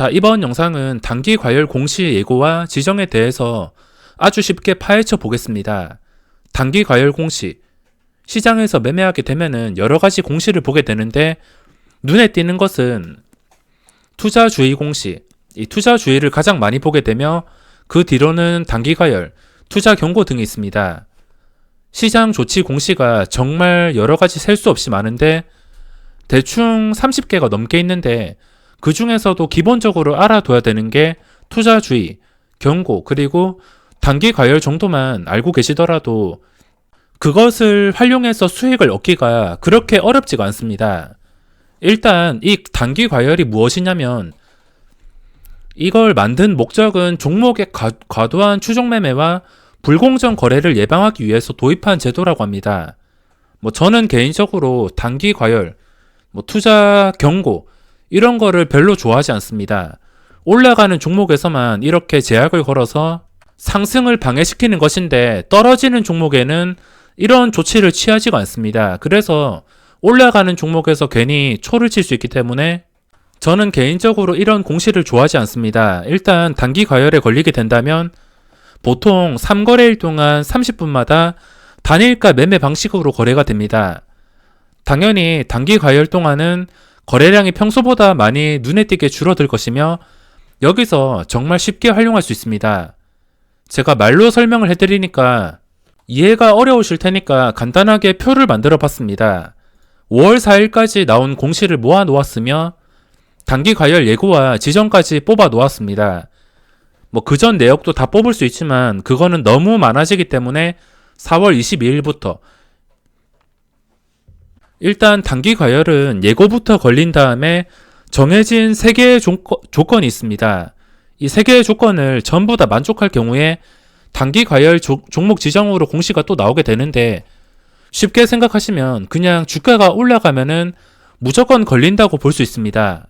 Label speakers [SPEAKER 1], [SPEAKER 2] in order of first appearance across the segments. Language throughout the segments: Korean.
[SPEAKER 1] 자, 이번 영상은 단기 과열 공시 예고와 지정에 대해서 아주 쉽게 파헤쳐 보겠습니다. 단기 과열 공시. 시장에서 매매하게 되면은 여러 가지 공시를 보게 되는데 눈에 띄는 것은 투자 주의 공시. 이 투자 주의를 가장 많이 보게 되며 그 뒤로는 단기 과열, 투자 경고 등이 있습니다. 시장 조치 공시가 정말 여러 가지 셀 수 없이 많은데 대충 30개가 넘게 있는데 그 중에서도 기본적으로 알아둬야 되는 게 투자주의, 경고, 그리고 단기 과열 정도만 알고 계시더라도 그것을 활용해서 수익을 얻기가 그렇게 어렵지가 않습니다. 일단 이 단기 과열이 무엇이냐면 이걸 만든 목적은 종목의 과, 과도한 추종 매매와 불공정 거래를 예방하기 위해서 도입한 제도라고 합니다. 뭐 저는 개인적으로 단기 과열, 뭐 투자 경고 이런 거를 별로 좋아하지 않습니다. 올라가는 종목에서만 이렇게 제약을 걸어서 상승을 방해시키는 것인데 떨어지는 종목에는 이런 조치를 취하지가 않습니다. 그래서 올라가는 종목에서 괜히 초를 칠 수 있기 때문에 저는 개인적으로 이런 공시를 좋아하지 않습니다. 일단 단기 과열에 걸리게 된다면 보통 3거래일 동안 30분마다 단일가 매매 방식으로 거래가 됩니다. 당연히 단기 과열 동안은 거래량이 평소보다 많이 눈에 띄게 줄어들 것이며 여기서 정말 쉽게 활용할 수 있습니다. 제가 말로 설명을 해드리니까 이해가 어려우실 테니까 간단하게 표를 만들어 봤습니다. 5월 4일까지 나온 공시를 모아 놓았으며 단기 과열 예고와 지정까지 뽑아 놓았습니다. 뭐 그 전 내역도 다 뽑을 수 있지만 그거는 너무 많아지기 때문에 4월 22일부터 일단 단기 과열은 예고부터 걸린 다음에 정해진 3개의 조건, 이 있습니다. 이 3개의 조건을 전부 다 만족할 경우에 단기 과열 조, 종목 지정으로 공시가 또 나오게 되는데 쉽게 생각하시면 그냥 주가가 올라가면은 무조건 걸린다고 볼 수 있습니다.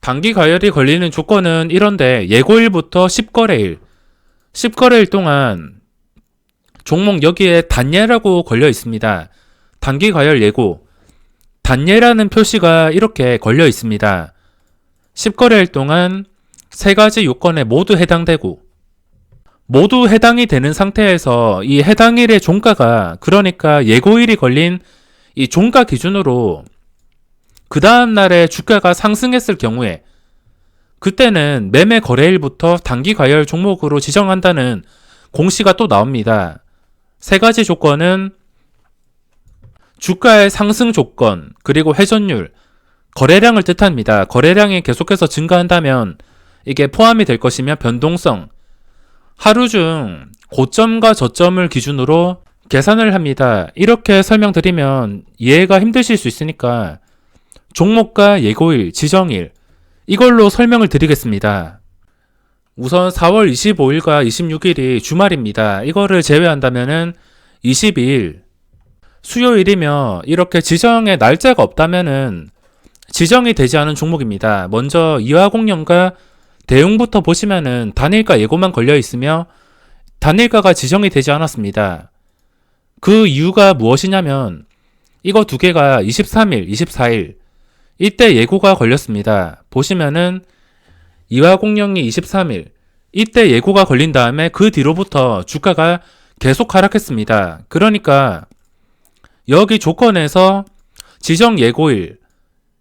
[SPEAKER 1] 단기 과열이 걸리는 조건은 이런데 예고일부터 10거래일, 10거래일 동안 종목 여기에 단예라고 걸려 있습니다. 단기 과열 예고, 단예라는 표시가 이렇게 걸려 있습니다. 10거래일 동안 세 가지 요건에 모두 해당되고 모두 해당이 되는 상태에서 이 해당일의 종가가 그러니까 예고일이 걸린 이 종가 기준으로 그 다음 날에 주가가 상승했을 경우에 그때는 매매 거래일부터 단기 과열 종목으로 지정한다는 공시가 또 나옵니다. 세 가지 조건은 주가의 상승 조건, 그리고 회전율, 거래량을 뜻합니다. 거래량이 계속해서 증가한다면 이게 포함이 될 것이며 변동성, 하루 중 고점과 저점을 기준으로 계산을 합니다. 이렇게 설명드리면 이해가 힘드실 수 있으니까 종목과 예고일, 지정일, 이걸로 설명을 드리겠습니다. 우선 4월 25일과 26일이 주말입니다. 이거를 제외한다면은 22일, 수요일이며 이렇게 지정의 날짜가 없다면은 지정이 되지 않은 종목입니다. 먼저 이화공연과 대웅부터 보시면은 단일가 예고만 걸려 있으며 단일가가 지정이 되지 않았습니다. 그 이유가 무엇이냐면 이거 두 개가 23일, 24일 이때 예고가 걸렸습니다. 보시면은 이화공연이 23일 이때 예고가 걸린 다음에 그 뒤로부터 주가가 계속 하락했습니다. 그러니까 여기 조건에서 지정 예고일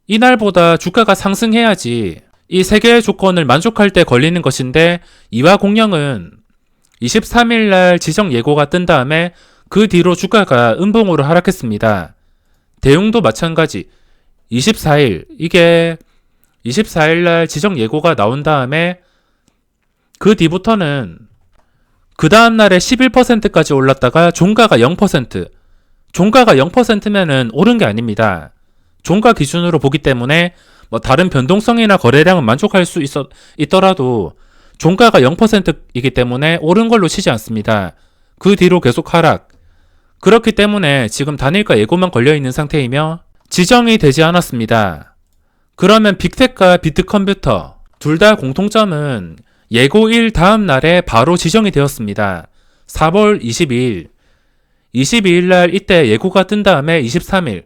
[SPEAKER 1] 이날보다 주가가 상승해야지 이 세 개의 조건을 만족할 때 걸리는 것인데 이와 공영은 23일 날 지정 예고가 뜬 다음에 그 뒤로 주가가 음봉으로 하락했습니다. 대웅도 마찬가지 24일 이게 24일 날 지정 예고가 나온 다음에 그 뒤부터는 그 다음 날에 11%까지 올랐다가 종가가 0%, 종가가 0%면은 오른 게 아닙니다. 종가 기준으로 보기 때문에 뭐 다른 변동성이나 거래량은 만족할 수 있어, 있더라도 종가가 0%이기 때문에 오른 걸로 치지 않습니다. 그 뒤로 계속 하락. 그렇기 때문에 지금 단일가 예고만 걸려 있는 상태이며 지정이 되지 않았습니다. 그러면 빅텍과 비트컴퓨터 둘 다 공통점은 예고일 다음 날에 바로 지정이 되었습니다. 4월 22일 22일 날 이때 예고가 뜬 다음에 23일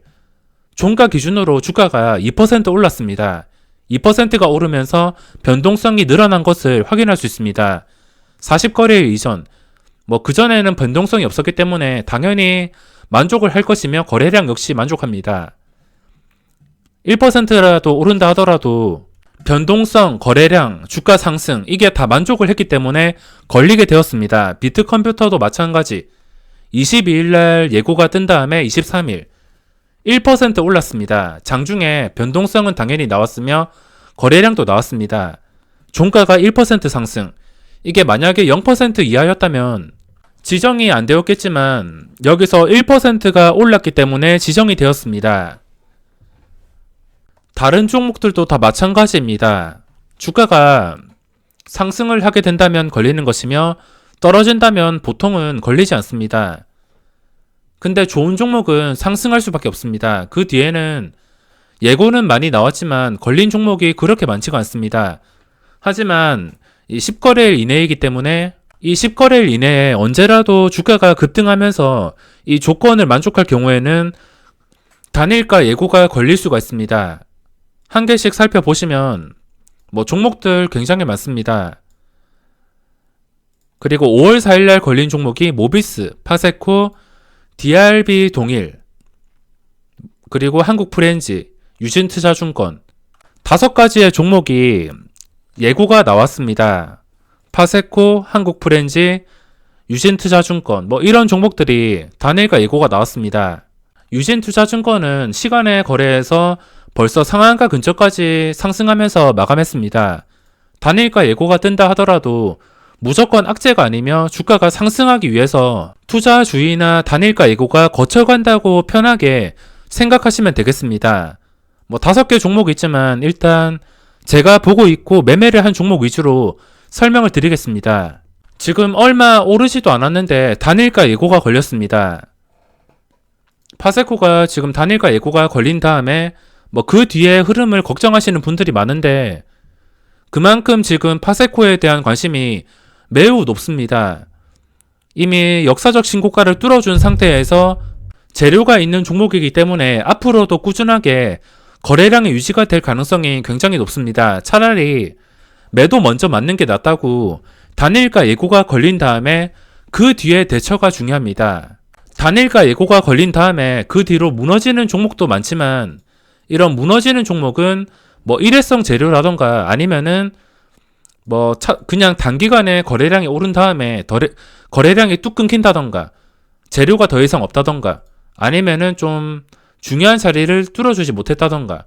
[SPEAKER 1] 종가 기준으로 주가가 2% 올랐습니다. 2%가 오르면서 변동성이 늘어난 것을 확인할 수 있습니다. 40거래일 이전, 뭐 그전에는 변동성이 없었기 때문에 당연히 만족을 할 것이며 거래량 역시 만족합니다. 1%라도 오른다 하더라도 변동성, 거래량, 주가 상승 이게 다 만족을 했기 때문에 걸리게 되었습니다. 비트 컴퓨터도 마찬가지. 22일 날 예고가 뜬 다음에 23일 1% 올랐습니다. 장중에 변동성은 당연히 나왔으며 거래량도 나왔습니다. 종가가 1% 상승. 이게 만약에 0% 이하였다면 지정이 안 되었겠지만 여기서 1%가 올랐기 때문에 지정이 되었습니다. 다른 종목들도 다 마찬가지입니다. 주가가 상승을 하게 된다면 걸리는 것이며 떨어진다면 보통은 걸리지 않습니다. 근데 좋은 종목은 상승할 수밖에 없습니다. 그 뒤에는 예고는 많이 나왔지만 걸린 종목이 그렇게 많지가 않습니다. 하지만 이 10거래일 이내이기 때문에 이 10거래일 이내에 언제라도 주가가 급등하면서 이 조건을 만족할 경우에는 단일가 예고가 걸릴 수가 있습니다. 한 개씩 살펴보시면 뭐 종목들 굉장히 많습니다. 그리고 5월 4일 날 걸린 종목이 모비스, 파세코, DRB 동일, 그리고 한국 프렌지, 유진투자증권 다섯 가지의 종목이 예고가 나왔습니다. 파세코, 한국 프렌지, 유진투자증권 뭐 이런 종목들이 단일가 예고가 나왔습니다. 유진투자증권은 시간의 거래에서 벌써 상한가 근처까지 상승하면서 마감했습니다. 단일가 예고가 뜬다 하더라도 무조건 악재가 아니며 주가가 상승하기 위해서 투자 주의나 단일가 예고가 거쳐간다고 편하게 생각하시면 되겠습니다. 뭐 다섯 개 종목 있지만 일단 제가 보고 있고 매매를 한 종목 위주로 설명을 드리겠습니다. 지금 얼마 오르지도 않았는데 단일가 예고가 걸렸습니다. 파세코가 지금 단일가 예고가 걸린 다음에 뭐 그 뒤에 흐름을 걱정하시는 분들이 많은데 그만큼 지금 파세코에 대한 관심이 매우 높습니다. 이미 역사적 신고가를 뚫어준 상태에서 재료가 있는 종목이기 때문에 앞으로도 꾸준하게 거래량이 유지가 될 가능성이 굉장히 높습니다. 차라리 매도 먼저 맞는 게 낫다고 단일가 예고가 걸린 다음에 그 뒤에 대처가 중요합니다. 단일가 예고가 걸린 다음에 그 뒤로 무너지는 종목도 많지만 이런 무너지는 종목은 뭐 일회성 재료라던가 아니면은 뭐 차, 그냥 단기간에 거래량이 오른 다음에 거래, 거래량이 뚝 끊긴다던가 재료가 더 이상 없다던가 아니면은 좀 중요한 자리를 뚫어주지 못했다던가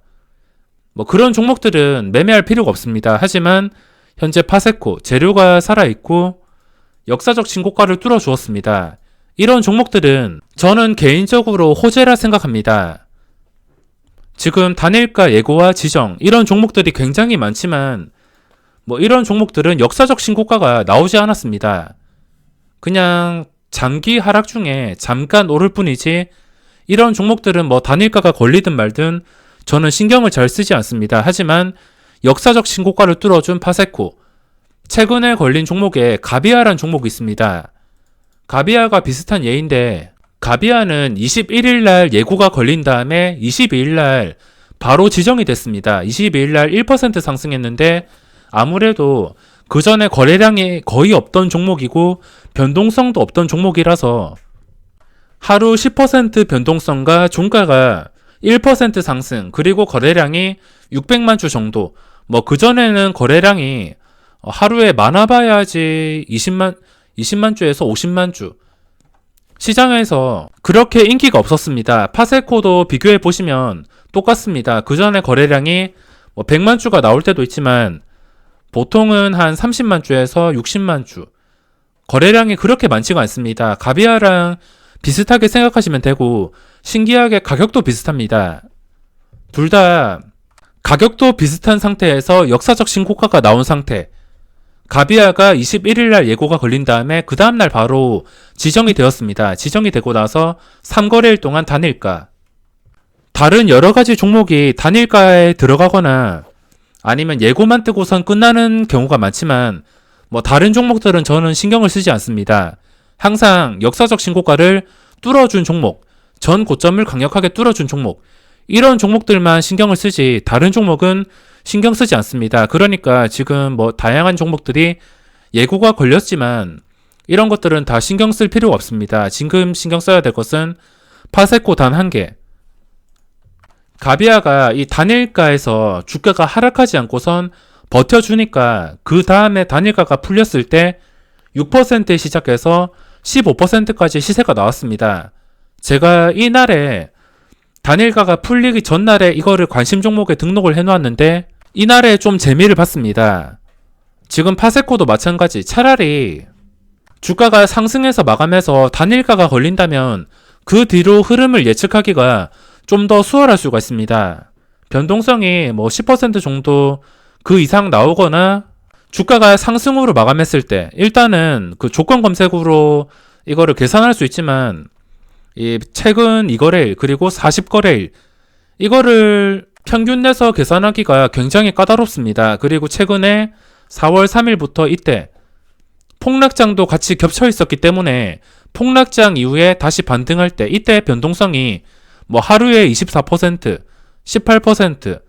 [SPEAKER 1] 뭐 그런 종목들은 매매할 필요가 없습니다. 하지만 현재 파세코 재료가 살아있고 역사적 신고가를 뚫어주었습니다. 이런 종목들은 저는 개인적으로 호재라 생각합니다. 지금 단일가 예고와 지정 이런 종목들이 굉장히 많지만 뭐 이런 종목들은 역사적 신고가가 나오지 않았습니다. 그냥 장기 하락 중에 잠깐 오를 뿐이지 이런 종목들은 뭐 단일가가 걸리든 말든 저는 신경을 잘 쓰지 않습니다. 하지만 역사적 신고가를 뚫어준 파세코 최근에 걸린 종목에 가비아란 종목이 있습니다. 가비아가 비슷한 예인데 가비아는 21일 날 예고가 걸린 다음에 22일 날 바로 지정이 됐습니다. 22일 날 1% 상승했는데 아무래도 그 전에 거래량이 거의 없던 종목이고 변동성도 없던 종목이라서 하루 10% 변동성과 종가가 1% 상승 그리고 거래량이 600만 주 정도 뭐 그전에는 거래량이 하루에 많아봐야지 20만 20만 주에서 50만 주 시장에서 그렇게 인기가 없었습니다. 파세코도 비교해 보시면 똑같습니다. 그 전에 거래량이 뭐 100만 주가 나올 때도 있지만 보통은 한 30만 주에서 60만 주. 거래량이 그렇게 많지가 않습니다. 가비아랑 비슷하게 생각하시면 되고 신기하게 가격도 비슷합니다. 둘 다 가격도 비슷한 상태에서 역사적 신고가가 나온 상태. 가비아가 21일 날 예고가 걸린 다음에 그 다음 날 바로 지정이 되었습니다. 지정이 되고 나서 3거래일 동안 단일가. 다른 여러 가지 종목이 단일가에 들어가거나 아니면 예고만 뜨고선 끝나는 경우가 많지만 뭐 다른 종목들은 저는 신경을 쓰지 않습니다. 항상 역사적 신고가를 뚫어준 종목, 전 고점을 강력하게 뚫어준 종목, 이런 종목들만 신경을 쓰지 다른 종목은 신경 쓰지 않습니다. 그러니까 지금 뭐 다양한 종목들이 예고가 걸렸지만 이런 것들은 다 신경 쓸 필요가 없습니다. 지금 신경 써야 될 것은 파세코 단 한 개. 가비아가 이 단일가에서 주가가 하락하지 않고선 버텨주니까 그 다음에 단일가가 풀렸을 때 6%에 시작해서 15%까지 시세가 나왔습니다. 제가 이날에 단일가가 풀리기 전날에 이거를 관심 종목에 등록을 해놓았는데 이날에 좀 재미를 봤습니다. 지금 파세코도 마찬가지. 차라리 주가가 상승해서 마감해서 단일가가 걸린다면 그 뒤로 흐름을 예측하기가 좀 더 수월할 수가 있습니다. 변동성이 뭐 10% 정도 그 이상 나오거나 주가가 상승으로 마감했을 때 일단은 그 조건 검색으로 이거를 계산할 수 있지만 이 최근 2거래일 그리고 40거래일 이거를 평균 내서 계산하기가 굉장히 까다롭습니다. 그리고 최근에 4월 3일부터 이때 폭락장도 같이 겹쳐 있었기 때문에 폭락장 이후에 다시 반등할 때 이때 변동성이 뭐 하루에 24%, 18%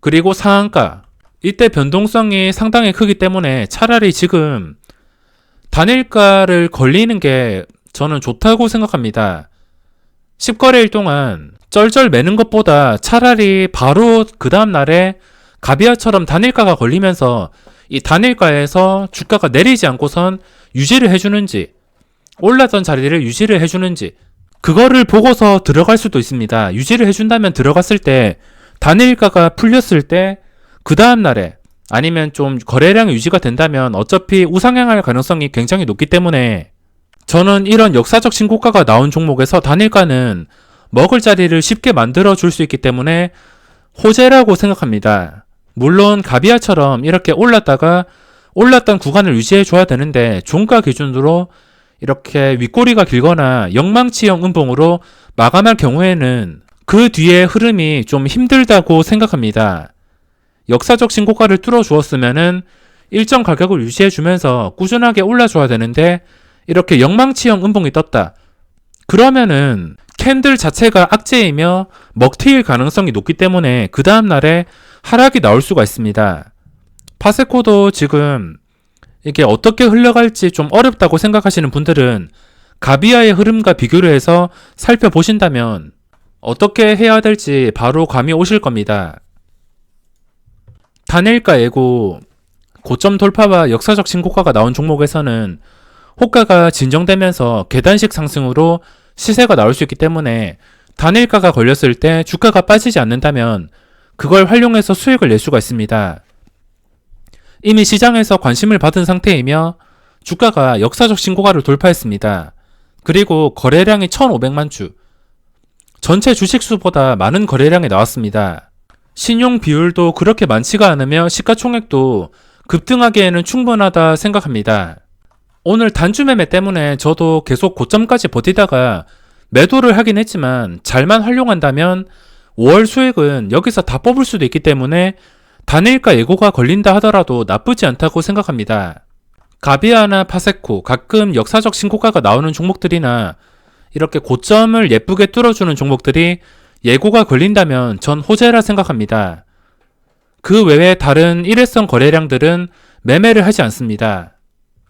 [SPEAKER 1] 그리고 상한가 이때 변동성이 상당히 크기 때문에 차라리 지금 단일가를 걸리는 게 저는 좋다고 생각합니다. 10거래일 동안 쩔쩔 매는 것보다 차라리 바로 그 다음 날에 가비아처럼 단일가가 걸리면서 이 단일가에서 주가가 내리지 않고선 유지를 해주는지 올랐던 자리를 유지를 해주는지 그거를 보고서 들어갈 수도 있습니다. 유지를 해준다면 들어갔을 때 단일가가 풀렸을 때 그 다음 날에 아니면 좀 거래량이 유지가 된다면 어차피 우상향할 가능성이 굉장히 높기 때문에 저는 이런 역사적 신고가가 나온 종목에서 단일가는 먹을 자리를 쉽게 만들어 줄 수 있기 때문에 호재라고 생각합니다. 물론 가비아처럼 이렇게 올랐다가 올랐던 구간을 유지해 줘야 되는데 종가 기준으로 이렇게 윗꼬리가 길거나 영망치형 음봉으로 마감할 경우에는 그 뒤에 흐름이 좀 힘들다고 생각합니다. 역사적 신고가를 뚫어 주었으면은 일정 가격을 유지해 주면서 꾸준하게 올라줘야 되는데 이렇게 영망치형 음봉이 떴다. 그러면은 캔들 자체가 악재이며 먹튀일 가능성이 높기 때문에 그 다음 날에 하락이 나올 수가 있습니다. 파세코도 지금 이게 어떻게 흘러갈지 좀 어렵다고 생각하시는 분들은 가비아의 흐름과 비교를 해서 살펴보신다면 어떻게 해야 될지 바로 감이 오실 겁니다. 단일가 예고 고점 돌파와 역사적 신고가가 나온 종목에서는 호가가 진정되면서 계단식 상승으로 시세가 나올 수 있기 때문에 단일가가 걸렸을 때 주가가 빠지지 않는다면 그걸 활용해서 수익을 낼 수가 있습니다. 이미 시장에서 관심을 받은 상태이며 주가가 역사적 신고가를 돌파했습니다. 그리고 거래량이 1,500만 주. 전체 주식수보다 많은 거래량이 나왔습니다. 신용 비율도 그렇게 많지가 않으며 시가총액도 급등하기에는 충분하다 생각합니다. 오늘 단주 매매 때문에 저도 계속 고점까지 버티다가 매도를 하긴 했지만 잘만 활용한다면 5월 수익은 여기서 다 뽑을 수도 있기 때문에 단일가 예고가 걸린다 하더라도 나쁘지 않다고 생각합니다. 가비아나 파세코, 가끔 역사적 신고가가 나오는 종목들이나 이렇게 고점을 예쁘게 뚫어주는 종목들이 예고가 걸린다면 전 호재라 생각합니다. 그 외에 다른 일회성 거래량들은 매매를 하지 않습니다.